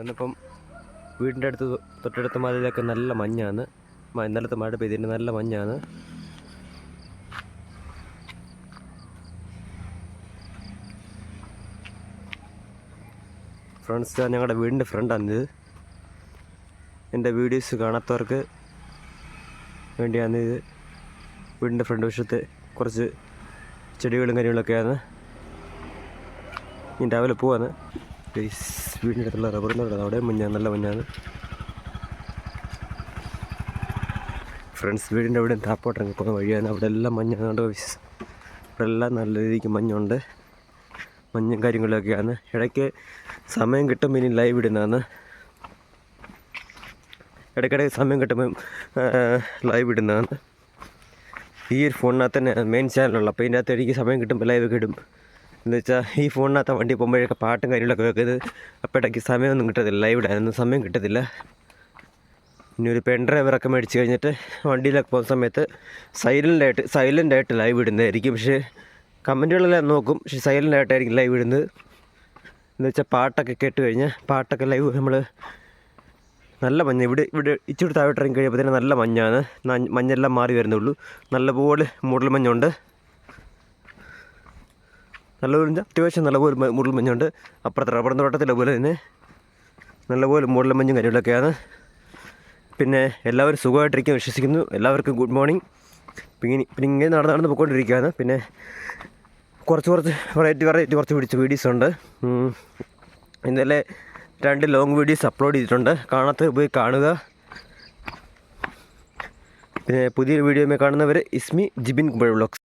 വന്നപ്പം വീടിന്റെ അടുത്ത് തൊട്ടടുത്ത മലയിലൊക്കെ നല്ല മഞ്ഞാണ് ഇന്നലത്തെ മഴ പെയ്തിട്ട് നല്ല മഞ്ഞാണ് ഫ്രണ്ട്സ് ഞങ്ങളുടെ വീടിന്റെ ഫ്രണ്ടാണിത്. എന്റെ വീഡിയോസ് കാണാത്തവർക്ക് വേണ്ടിയാണ് ഇത് വീടിന്റെ ഫ്രണ്ട് വശത്തെ കുറച്ച് ചെടികളും കാര്യങ്ങളൊക്കെയാണ് ഇനി രാവിലെ പോവാണ് വീടിന്റെ അടുത്തുള്ള റബ്ബർ തോട്ടം അവിടെ മഞ്ഞാണ് നല്ല മഞ്ഞാണ് ഫ്രണ്ട്സ് വീടിന്റെ അവിടെ താപ്പോട്ട് പോകുന്ന വഴിയാണ്. അവിടെ എല്ലാം മഞ്ഞാണ് അവിടെ എല്ലാം നല്ല രീതിക്ക് മഞ്ഞുണ്ട്. മഞ്ഞും കാര്യങ്ങളൊക്കെയാണ്. ഇടയ്ക്ക് സമയം കിട്ടുമ്പോൾ ഇനി ലൈവ് ഇടുന്നതാണ്. ഇടയ്ക്കിടയ്ക്ക് സമയം കിട്ടുമ്പം ലൈവ് ഇടുന്നതാണ്. ഈ ഒരു ഫോണിനകത്ത് തന്നെ മെയിൻ ചാനലുള്ള അപ്പോൾ ഇതിന്റെ അകത്ത് എനിക്ക് സമയം കിട്ടുമ്പോൾ ലൈവ് ഒക്കെ ഇടും. എന്ന് വെച്ചാൽ ഈ ഫോണിനകത്ത് വണ്ടി പോകുമ്പോഴൊക്കെ പാട്ടും കാര്യങ്ങളൊക്കെ വെക്കുന്നത് അപ്പോഴേക്ക് സമയമൊന്നും കിട്ടത്തില്ല. ലൈവ് ഇടാനൊന്നും സമയം കിട്ടത്തില്ല. ഇനി ഒരു പെൻ ഡ്രൈവറൊക്കെ മേടിച്ച് കഴിഞ്ഞിട്ട് വണ്ടിയിലൊക്കെ പോകുന്ന സമയത്ത് സൈലന്റായിട്ട് സൈലന്റായിട്ട് ലൈവ് ഇടുന്നതായിരിക്കും. പക്ഷേ കമന്റുകളെല്ലാം നോക്കും. പക്ഷേ സൈലന്റായിട്ടായിരിക്കും ലൈവ് ഇടുന്നത്. എന്ന് വെച്ചാൽ പാട്ടൊക്കെ കേട്ട് കഴിഞ്ഞാൽ പാട്ടൊക്കെ ലൈവ് നമ്മൾ നല്ല മഞ്ഞ ഇവിടെ ഇവിടെ ഇച്ചിരി താഴോട്ട് ഇറങ്ങി കഴിയുമ്പോൾ തന്നെ നല്ല മഞ്ഞാണ്. മഞ്ഞെല്ലാം മാറി വരുന്നുള്ളൂ. നല്ലപോലെ മൂടൽമഞ്ഞുണ്ട് നല്ലപോലെ അത്യാവശ്യം നല്ലപോലെ മുടൽ മഞ്ഞുണ്ട്. അപ്പുറത്തെ റബ്ബർ തോട്ടത്തിലെ പോലെ തന്നെ നല്ലപോലെ മുടൽ മഞ്ഞും കാര്യങ്ങളൊക്കെയാണ് പിന്നെ എല്ലാവരും സുഖമായിട്ടിരിക്കും വിശ്വസിക്കുന്നു. എല്ലാവർക്കും ഗുഡ് മോർണിംഗ് പിന്നെ പിന്നെ ഇങ്ങനെ നടന്ന് നടന്ന് പോയിക്കൊണ്ടിരിക്കുകയാണ്. പിന്നെ കുറച്ച് കുറച്ച് വെറൈറ്റി വെറൈറ്റി കുറച്ച് പിടിച്ച വീഡിയോസ് ഉണ്ട്. ഇന്നലെ രണ്ട് ലോങ് വീഡിയോസ് അപ്ലോഡ് ചെയ്തിട്ടുണ്ട്. കാണാത്ത പോയി കാണുക. പിന്നെ പുതിയൊരു വീഡിയോ കാണുന്നവർ ഇസ്മി ജിബിൻ കുമ്പഴ വ്ളോഗ്സ്